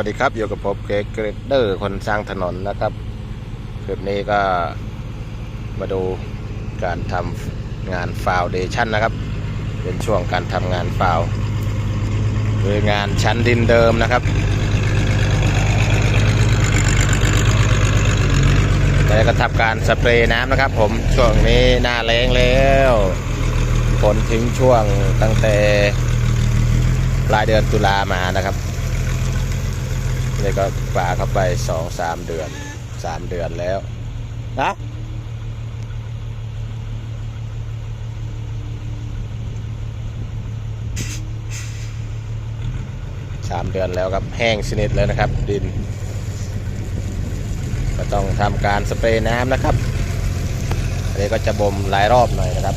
สวัสดีครับอยู่กับผมเกรเกรเดอร์คนสร้างถนนนะครับคลิปนี้ก็มาดูการทำงานฟาวเดชั่นนะครับ เป็นช่วงการทำงานฟาวโดยงานชั้นดินเดิมนะครับ แล้วก็ทำการสเปรย์น้ำนะครับผมช่วงนี้หน้าแรงแล้วฝนทิ้งช่วงตั้งแต่ปลายเดือนตุลามานะครับ นี่ก็ปลาเข้าไปสองสามเดือนสามเดือนแล้วนะสามเดือนแล้วครับแห้งสนิทเลยนะครับ ดิน ก็ต้องทำการสเปรย์น้ำนะครับอันนี้ก็จะบ่มหลายรอบหน่อยนะครับ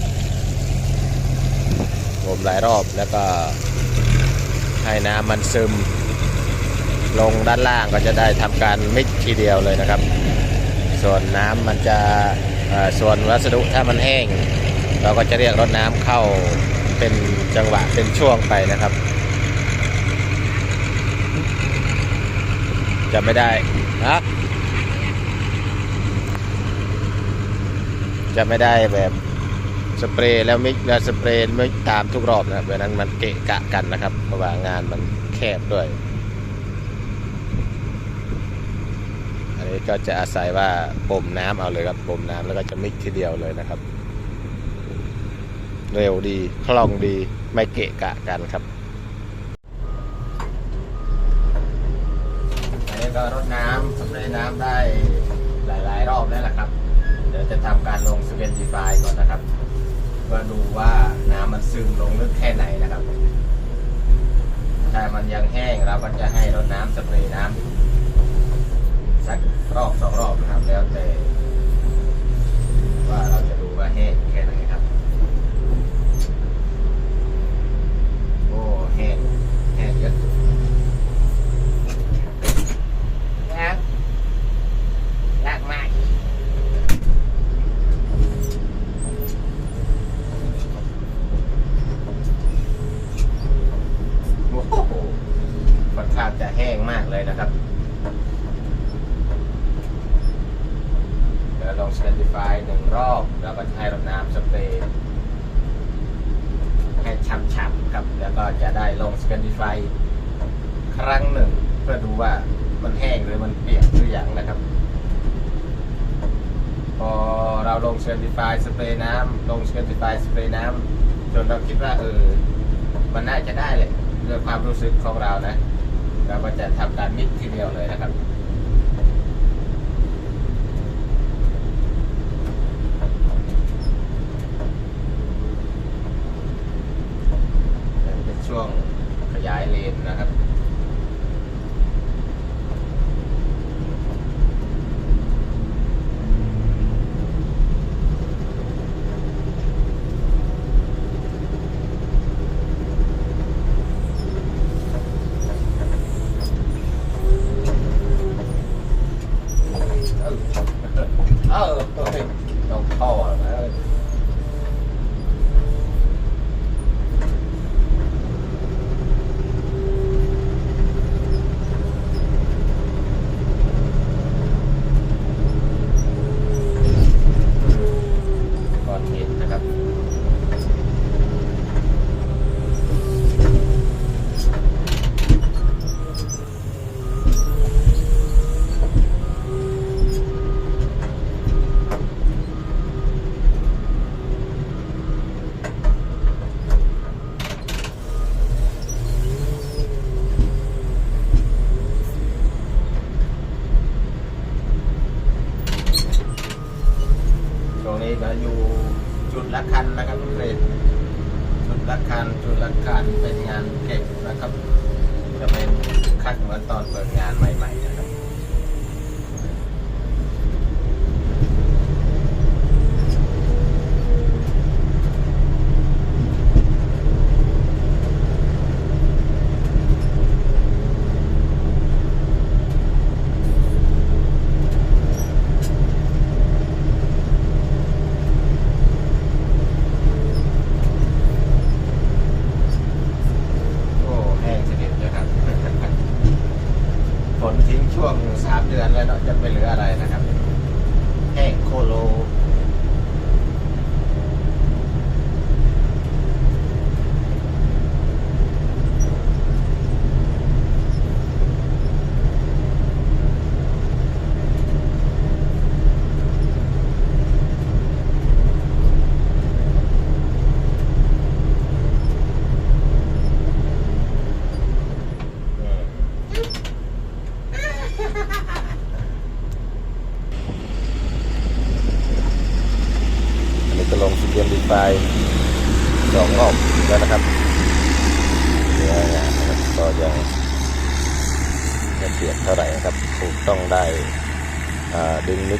บ่มหลายรอบแล้วก็ให้น้ำมันซึม ลงด้านล่างก็จะได้ทำการมิกทีเดียวเลยนะครับ ส่วนน้ำมันจะส่วนวัสดุถ้ามันแห้ง เราก็จะเรียกรถน้ำเข้าเป็นจังหวะเป็นช่วงไปนะครับ จะไม่ได้นะจะไม่ได้แบบสเปรย์แล้วมิกแล้วสเปรย์ไม่ตามทุกรอบนะครับเพราะนั้นมันเกะกะกันนะครับเพราะว่างานมันแคบด้วย อั นี้ก็จะอาศัยว่าบ่มน้ำเอาเลยครับบ่มน้ำแล้วก็จะมิกทีเดียวเลยนะครับ เร็วดีคล่องดีไม่เกะกะกันครับอันนี้ก็รดน้ำสเปรย์น้ำได้หลาย ๆ รอบแล้วแหละครับ เดี๋ยวจะทำการลงสเกนดีไฟก่อนนะครับเพื่อดูว่าน้ำมันซึมลงลึกแค่ไหนนะครับ ถ้ามันยังแห้งเราก็จะให้รดน้ำสเปรย์น้ำสัก รอบสองรอบนะครับ แล้วแต่ว่าเราจะดูว่าแห้งแค่ไหนครับ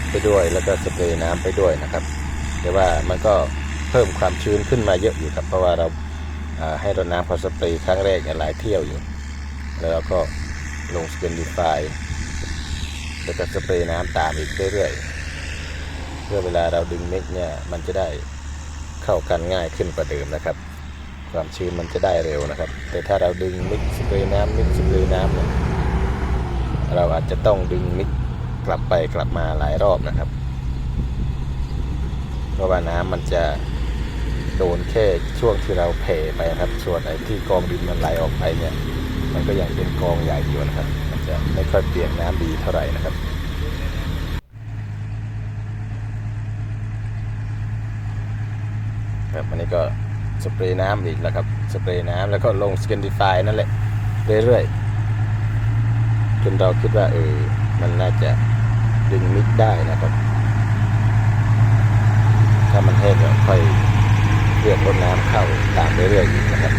ไปด้วย แล้วก็สเปรย์น้ำไปด้วยนะครับแต่ว่ามันก็เพิ่มความชื้นขึ้นมาเยอะอยู่ครับเพราะว่าเราให้รดน้ำพอสเปรย์ครั้งแรกหลายเที่ยวอยู่ แล้วเราก็ลงสเปนดีไฟแล้วก็สเปรย์น้ำตามอีกเรื่อยๆเพื่อเวลาเราดึงมิกเนี่ยมันจะได้เข้ากันง่ายขึ้นกว่าเดิมนะครับ ความชื้นมันจะได้เร็วนะครับ แต่ถ้าเราดึงมิกสเปรย์น้ำมิกสเปรย์น้ำเนี่ยเราอาจจะต้องดึงมิก กลับไปกลับมาหลายรอบนะครับ เพราะว่าน้ำมันจะโดนแค่ช่วงที่เราเพไปนะครับ ส่วนไอ้ที่กองดินมันไหลออกไปเนี่ย มันก็ยังเป็นกองใหญ่อยู่นะครับ มันจะไม่ค่อยเปลี่ยนน้ำดีเท่าไหร่นะครับครับอันนี้ก็สเปรย์น้ำอีกแล้วครับ สเปรย์น้ำแล้วก็ลงสแกนดิฟายนั่นแหละเรื่อยๆจนเราคิดว่าเออมันน่าจะ ดึงมิกได้นะครับ ถ้ามันแห้งก็ค่อยเลือกรดน้ำเข้าตามเรื่อยๆอีกนะครับ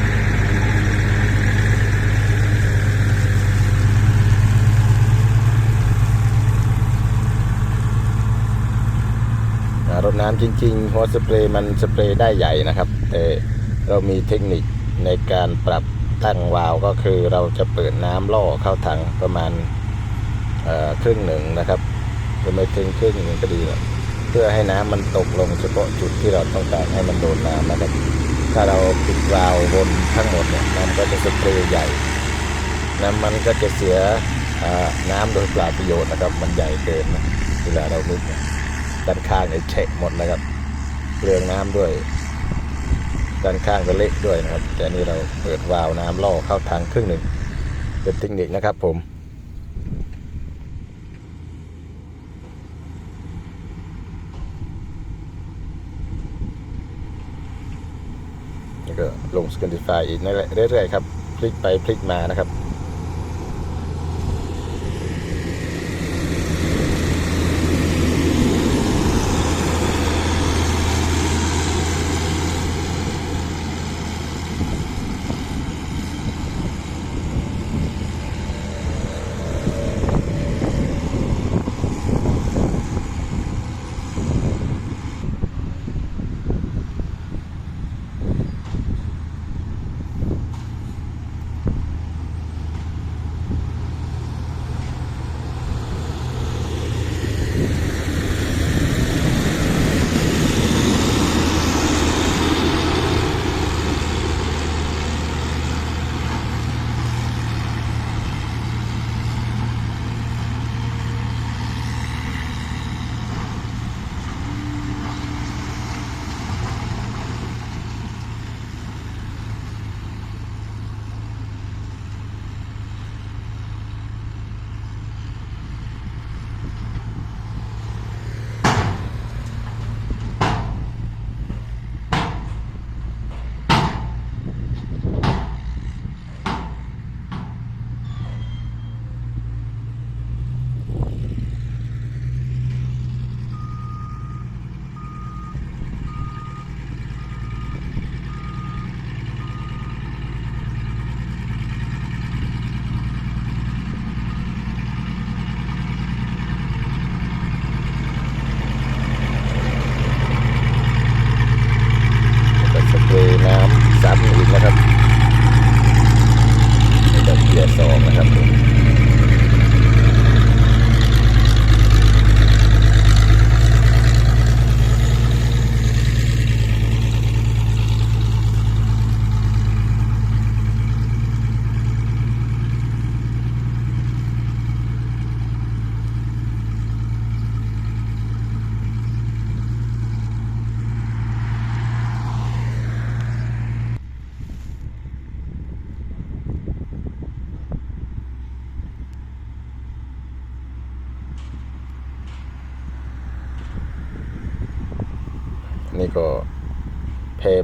รดน้ำจริงๆหัวสเปรย์มันสเปรย์ได้ใหญ่นะครับ แต่เรามีเทคนิคในการปรับตั้งวาล์วก็คือเราจะเปิดน้ำล่อเข้าถังประมาณครึ่งหนึ่งนะครับ หรือไม่ถึงครึ่งหนึ่งก็ดีนะเพื่อให้น้ำมันตกลงเฉพาะจุดที่เราต้องการให้มันโดนน้ำนะครับ ถ้าเราปิดวาล์วบนทั้งหมดเนี่ยน้ำก็จะสเปรย์ใหญ่น้ำมันก็จะเสียน้ำโดยเปล่าประโยชน์นะครับ มันใหญ่เกินนะเวลาเรามุดเนี่ยด้านข้างเนี่ยเฉะหมดนะครับเปลืองน้ำด้วยด้านข้างก็เล็กด้วยนะครับ แต่นี่เราเปิดวาล์วน้ำล่อเข้าทางครึ่งหนึ่งเป็นเทคนิคนะครับผม แล้วก็ลงสกันดิฟายอีกนั่นแหละเรื่อยๆครับ พลิกไปพลิกมานะครับ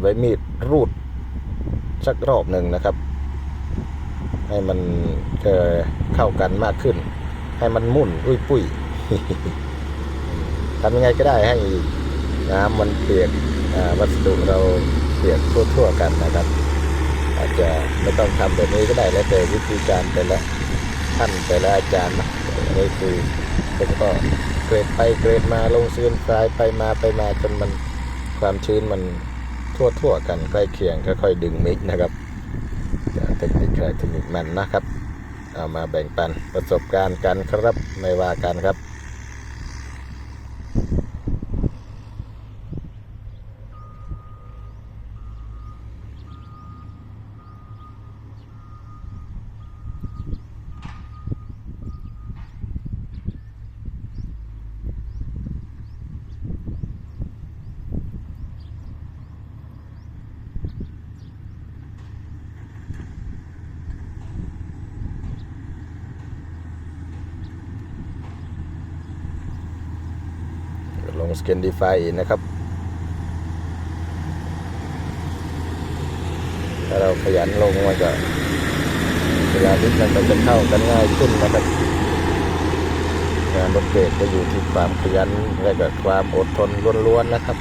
ใบมีดรูดสักรอบหนึ่งนะครับ ให้มันเอ่อเข้ากันมากขึ้น ให้มันมุ่นอุ้ยปุ้ยทำยังไงก็ได้ให้น้ำมันเปียกวัสดุเราเปลี่ยนทั่วๆกันนะครับ อาจจะไม่ต้องทำแบบนี้ก็ได้แล้วแต่วิธีการแต่ละท่านแต่ละอาจารย์นะนี่คือผมก็เกรดไปเกรดมาลงซีนไฟล์ไปมาไปมาจนมันความชื้นมัน ทั่วๆกันใกล้เคียงค่อยๆดึงมิกนะครับเทคนิคใครเทคนิคมันนะครับ เอามาแบ่งปันประสบการณ์กันครับไม่ว่ากันครับ ลงสเกนดีไฟนะครับถ้าเราขยันลงมันจะเวลาลิฟต์มันก็จะเข้ากันง่ายขึ้นนะครับงานรถเกรดก็อยู่ที่ความขยันและก็ความอดทนล้วนๆนะครับ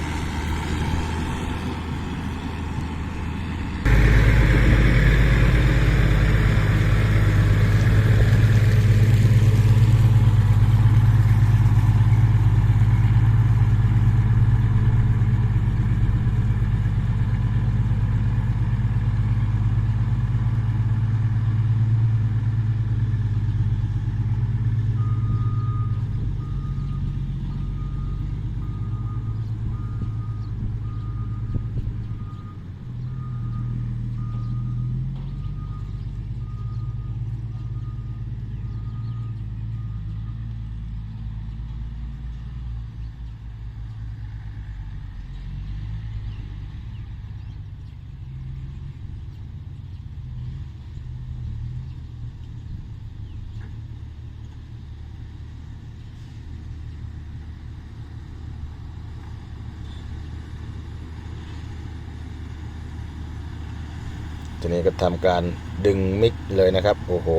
ที นี้ก็ทำการดึงมิกเลยนะครับ โอ้โห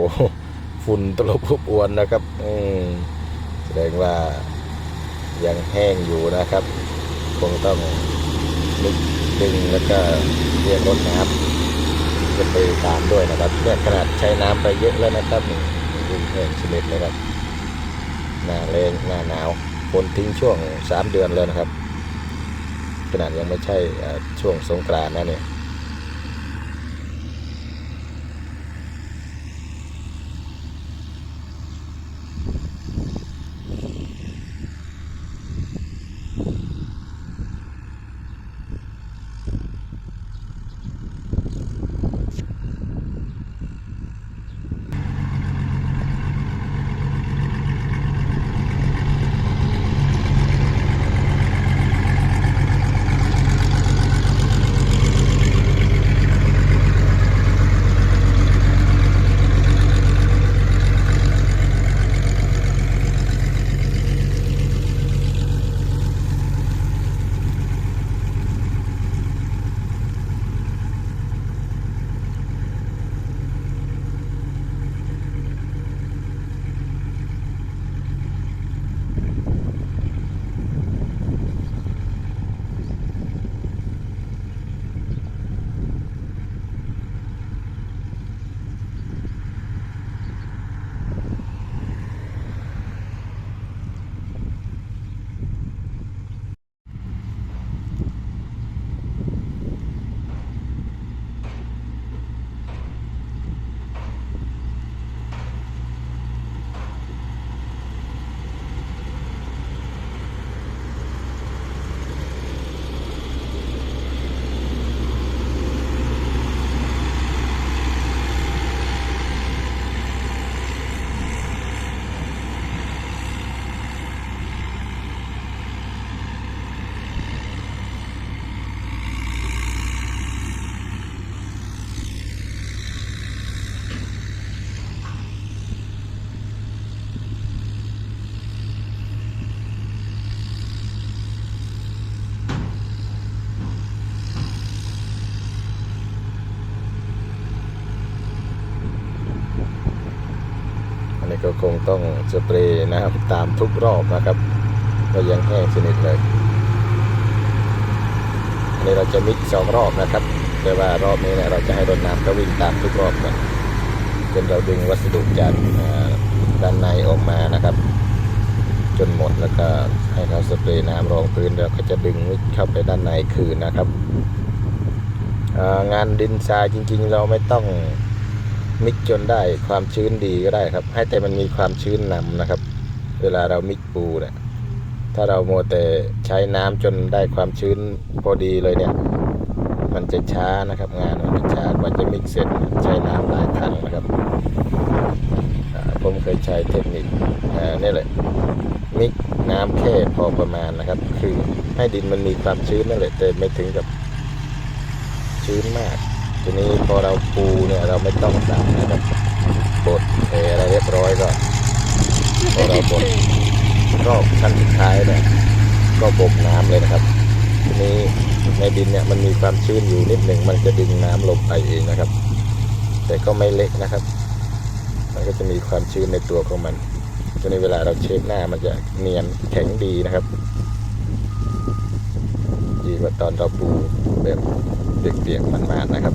ฝุ่นตลบอบอวนนะครับอืมแสดงว่ายังแห้งอยู่นะครับ คงต้องมิกดึงแล้วก็เรียกรถน้ำจะไปตามด้วยนะครับเนี่ยขนาดใช้น้ำไปเยอะแล้วนะครับนี่ดึงแห้งชนิดเลยครับหน้าแรงหน้าหนาวฝนทิ้งช่วงสามเดือนแล้วนะครับขนาดยังไม่ใช่ช่วงสงกรานต์นะเนี่ย ต้องสเปรย์น้ำตามทุกรอบนะครับ ก็ยังแห้งสนิทเลยอันนี้เราจะมิกสองรอบนะครับ แต่ว่ารอบนี้เนี่ยเราจะให้รถน้ำเขาวิ่งตามทุกรอบก่อนจนเราดึงวัสดุจากด้านในออกมานะครับ จนหมดแล้วก็ให้เขาสเปรย์น้ำรองพื้นแล้วก็จะดึงมิกเข้าไปด้านในคืนนะครับงานดินทรายจริงๆ เราไม่ต้อง มิกจนได้ความชื้นดีก็ได้ครับ ให้แต่มันมีความชื้นนำนะครับ เวลาเรามิกปูเนี่ยถ้าเราโมแต่ใช้น้ำจนได้ความชื้นพอดีเลยเนี่ย มันจะช้านะครับงานมันจะช้ากว่าจะมิกเสร็จใช้น้ำหลายถังนะครับ ผมเคยใช้เทคนิคนี่แหละมิกน้ำแค่พอประมาณนะครับ คือให้ดินมันมีความชื้นนั่นแหละแต่ไม่ถึงกับชื้นมาก ทีนี้พอเราปูเนี่ยเราไม่ต้องสั่งนะครับบดเทอะไรเรียบร้อยก็พอเราบดรอบชั้นสุดท้ายเนี่ยก็บ่มน้ำเลยนะครับ ทีนี้ในดินเนี่ยมันมีความชื้นอยู่นิดหนึ่งมันจะดึงน้ำลงไปเองนะครับ แต่ก็ไม่เล็กนะครับ มันก็จะมีความชื้นในตัวของมันทีนี้เวลาเราเช็คหน้ามันจะเนียนแข็งดีนะครับ ดีกว่าตอนเราปูแบบ เปียกๆมันๆนะครับ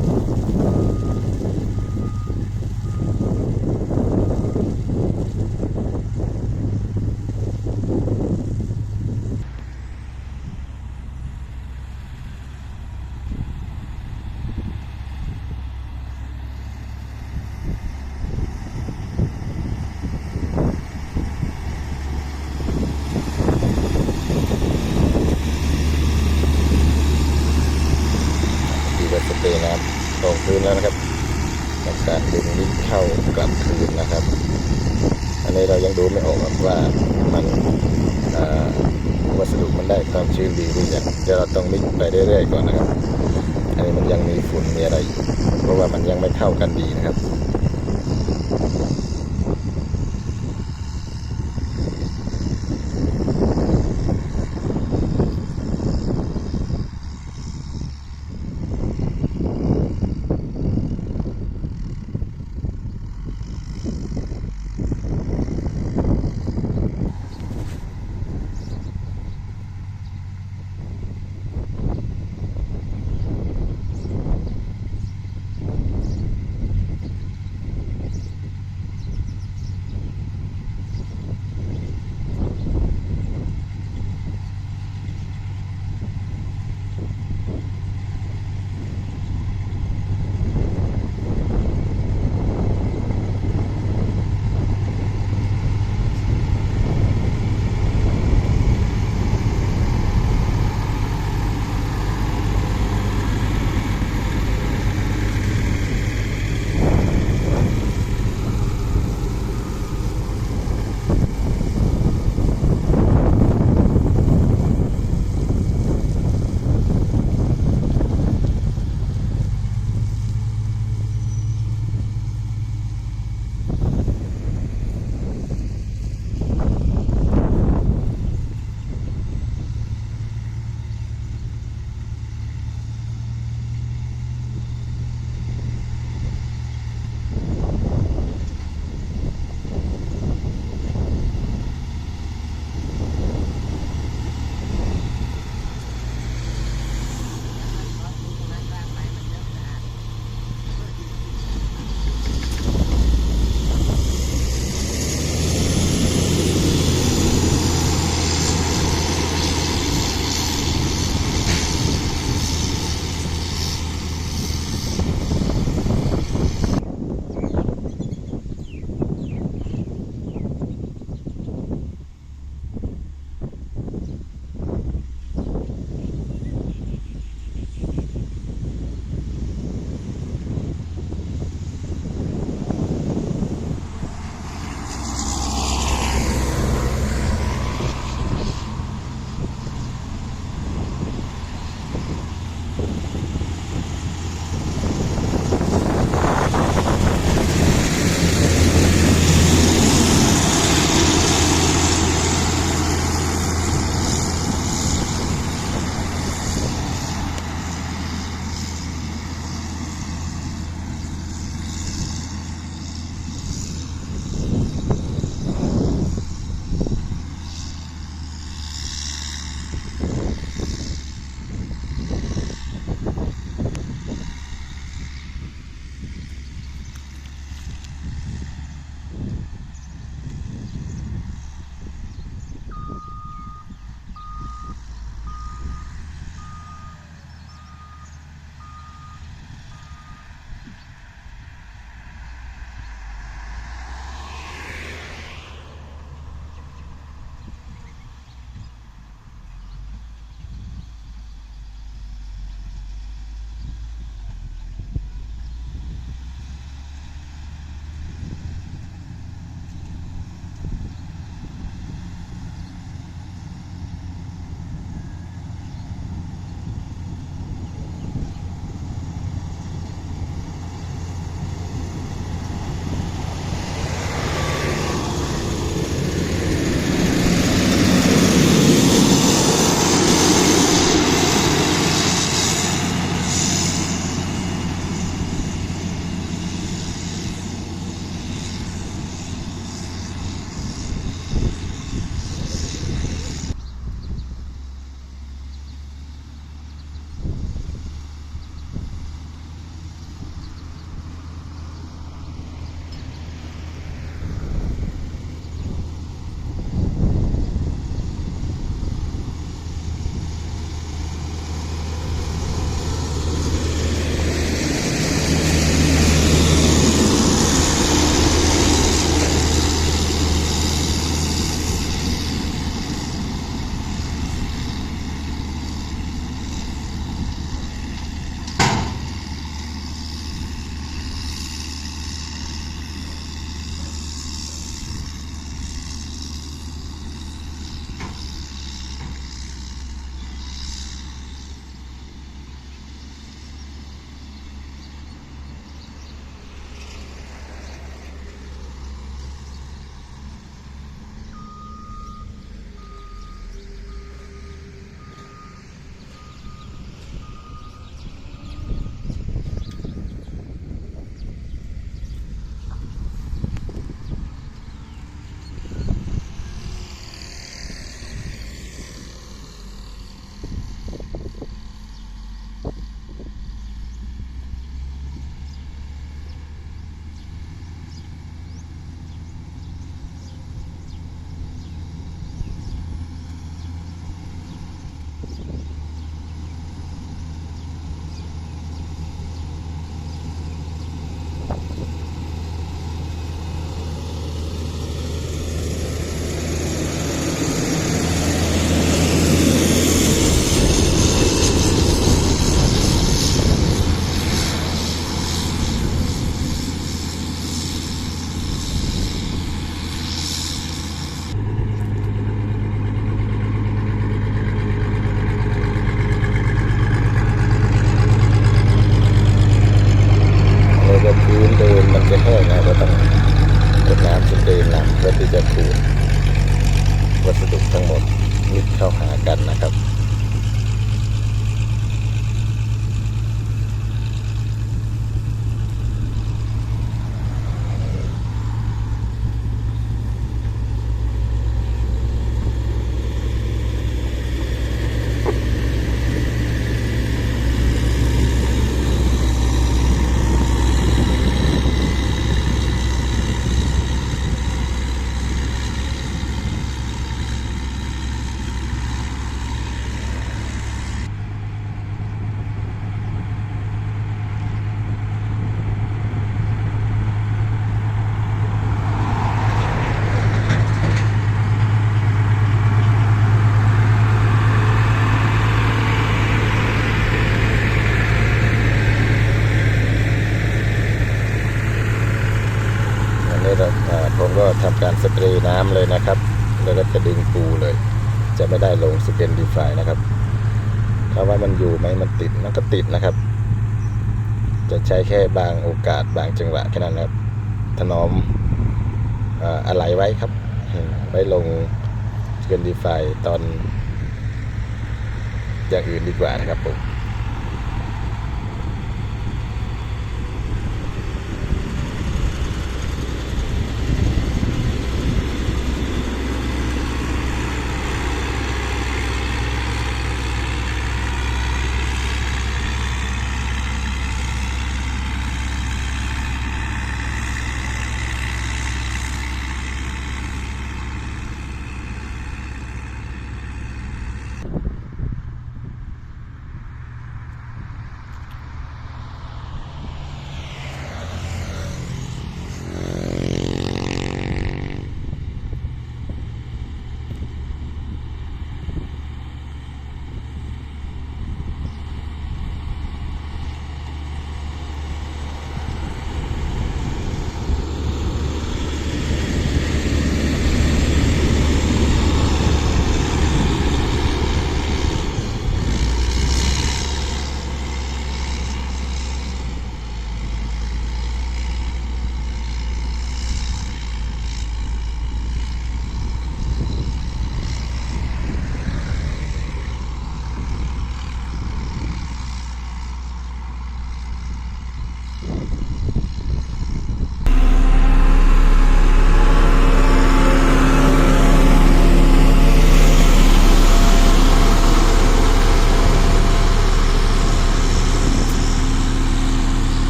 ว่ามันอยู่ไหมมันติดมันก็ติดนะครับ จะใช้แค่บางโอกาสบางจังหวะแค่นั้นครับ ถนอมอะไรไว้ครับ ไว้ลงเกินดีไฟตอนอย่างอื่นดีกว่านะครับผม